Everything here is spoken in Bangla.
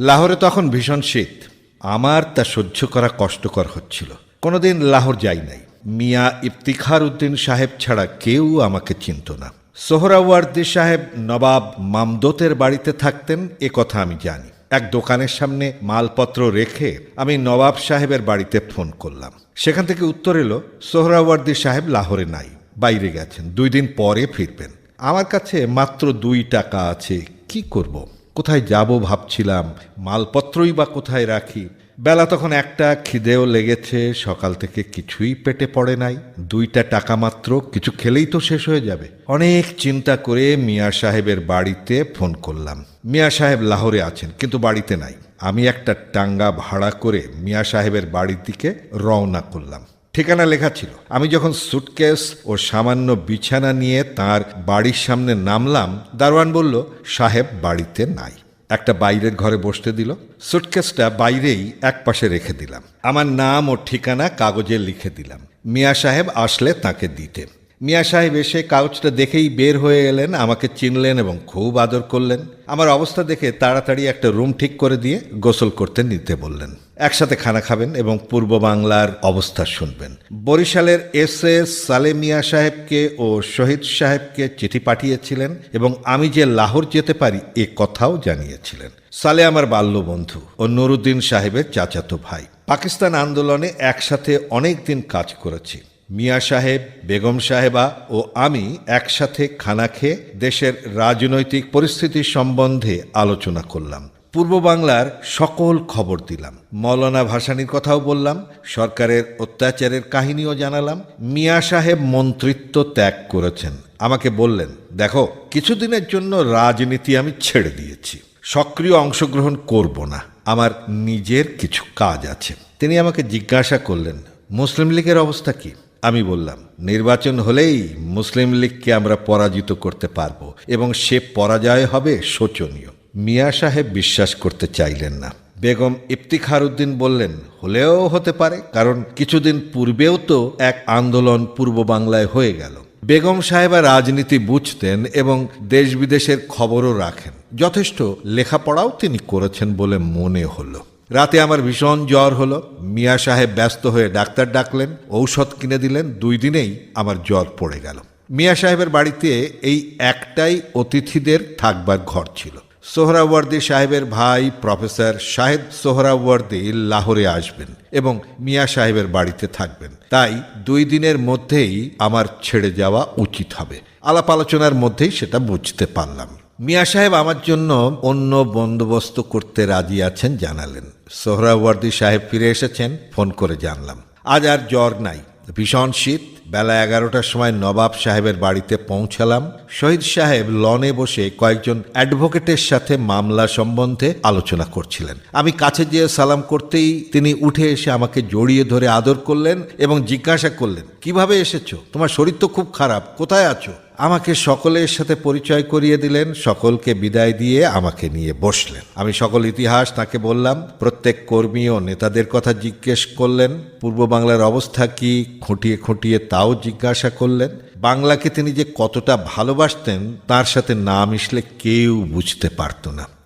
লাহোরে তখন ভীষণ শীত। আমার তা সহ্য করা কষ্টকর হচ্ছিল। কোনোদিন লাহোর যাই নাই। মিয়া ইফতিখার উদ্দিন সাহেব ছাড়া কেউ আমাকে চিনত না। সোহরাওয়ার্দী সাহেব নবাব মামদোতের বাড়িতে থাকতেন, এ কথা আমি জানি। এক দোকানের সামনে মালপত্র রেখে আমি নবাব সাহেবের বাড়িতে ফোন করলাম। সেখান থেকে উত্তর এলো, সোহরাওয়ার্দী সাহেব লাহোরে নাই, বাইরে গেছেন, দুই দিন পরে ফিরবেন। আমার কাছে মাত্র দুই টাকা আছে, কি করব। কোথায় যাব ভাবছিলাম, মালপত্রই বা কোথায় রাখি। বেলা তখন একটা, খিদেও লেগেছে, সকাল থেকে কিছুই পেটে পড়ে নাই। দুইটা টাকা মাত্র, কিছু খেলেই তো শেষ হয়ে যাবে। অনেক চিন্তা করে মিয়া সাহেবের বাড়িতে ফোন করলাম। মিয়া সাহেব লাহোরে আছেন, কিন্তু বাড়িতে নাই। আমি একটা টাঙ্গা ভাড়া করে মিয়া সাহেবের বাড়ির দিকে রওনা করলাম। ঠিকানা লেখা ছিল। আমি যখন সুটকেস ও সামান্য বিছানা নিয়ে তার বাড়ির সামনে নামলাম, দারোয়ান বলল, সাহেব বাড়িতে নাই। একটা বাইরের ঘরে বসতে দিল। সুটকেসটা বাইরেই এক পাশে রেখে দিলাম। আমার নাম ও ঠিকানা কাগজে লিখে দিলাম। মিয়া সাহেব আসলে তাকে দিতে। মিয়া সাহেব এসে কাগজটা দেখেই বের হয়ে এলেন, আমাকে চিনলেন এবং খুব আদর করলেন। আমার অবস্থা দেখে তাড়াতাড়ি একটা রুম ঠিক করে দিয়ে গোসল করতে নিতে বললেন। একসাথে খানা খাবেন এবং পূর্ব বাংলার অবস্থা শুনবেন। বরিশালের এস এস সালে মিয়া সাহেবকে ও শহীদ সাহেবকে চিঠি পাঠিয়েছিলেন এবং আমি যে লাহোর যেতে পারি এ কথাও জানিয়েছিলেন। সালে আমার বাল্য বন্ধু ও নুরুদ্দিন সাহেবের চাচাতো ভাই। পাকিস্তান আন্দোলনে একসাথে অনেক দিন কাজ করেছি। মিয়া সাহেব, বেগম সাহেবা ও আমি একসাথে খানা খেয়ে দেশের রাজনৈতিক পরিস্থিতি সম্বন্ধে আলোচনা করলাম। পূর্ব বাংলার সকল খবর দিলাম। মৌলানা ভাসানির কথাও বললাম, সরকারের অত্যাচারের কাহিনীও জানালাম, মিয়া সাহেব মন্ত্রিত্ব ত্যাগ করেছেন। আমাকে বললেন, দেখো, কিছুদিনের জন্য রাজনীতি আমি ছেড়ে দিয়েছি। সক্রিয় অংশগ্রহণ করব না। আমার নিজের কিছু কাজ আছে। তিনি আমাকে জিজ্ঞাসা করলেন, মুসলিম লীগের অবস্থা কি? আমি বললাম, নির্বাচন হলেই মুসলিম লীগকে আমরা পরাজিত করতে পারব এবং সে পরাজয় হবে শোচনীয়। মিয়া সাহেব বিশ্বাস করতে চাইলেন না। বেগম ইফতিখার উদ্দিন বললেন, হলেও হতে পারে, কারণ কিছুদিন পূর্বেও তো এক আন্দোলন পূর্ব বাংলায় হয়ে গেল। বেগম সাহেবা রাজনীতি বুঝতেন এবং দেশ বিদেশের খবরও রাখেন। যথেষ্ট লেখাপড়াও তিনি করেছেন বলে মনে হলো। রাতে আমার ভীষণ জ্বর হলো। মিয়া সাহেব ব্যস্ত হয়ে ডাক্তার ডাকলেন, ঔষধ কিনে দিলেন, দুই দিনেই আমার জ্বর পড়ে গেল। মিয়া সাহেবের বাড়িতে এই একটাই অতিথিদের থাকবার ঘর ছিল। সোহরাওয়ার্দী সাহেবের ভাই প্রফেসর শাহেদ সোহরাওয়ার্দী লাহোরে আসবেন এবং মিয়া সাহেবের বাড়িতে থাকবেন। তাই দুই দিনের মধ্যেই আমার ছেড়ে যাওয়া উচিত হবে। আলাপ আলোচনার মধ্যেই সেটা বুঝতে পারলাম। মিয়া সাহেব আমার জন্য অন্য বন্দোবস্ত করতে রাজি আছেন জানালেন। সোহরাওয়ার্দী সাহেব ফিরে এসেছেন, ফোন করে জানলাম। আজ আর জ্বর নাই, ভীষণ শীত। বেলা এগারোটার সময় নবাব সাহেবের বাড়িতে পৌঁছালাম। শহীদ সাহেব লনে বসে কয়েকজন অ্যাডভোকেটের সাথে মামলা সম্বন্ধে আলোচনা করছিলেন। আমি কাছে যেয়ে সালাম করতেই তিনি উঠে এসে আমাকে জড়িয়ে ধরে আদর করলেন এবং জিজ্ঞাসা করলেন, কীভাবে এসেছ? তোমার শরীর তো খুব খারাপ, কোথায় আছো? আমাকে সকলের সাথে পরিচয় করিয়ে দিলেন, সকলকে বিদায় দিয়ে আমাকে নিয়ে বসলেন। আমি সকল ইতিহাস তাকে বললাম, প্রত্যেক কর্মী ও নেতাদের কথা জিজ্ঞেস করলেন, পূর্ব বাংলার অবস্থা কি, খুঁটিয়ে খুঁটিয়ে তাও জিজ্ঞাসা করলেন। বাংলাকে তিনি যে কতটা ভালোবাসতেন, তার সাথে না মিশলে কেউ বুঝতে পারত না।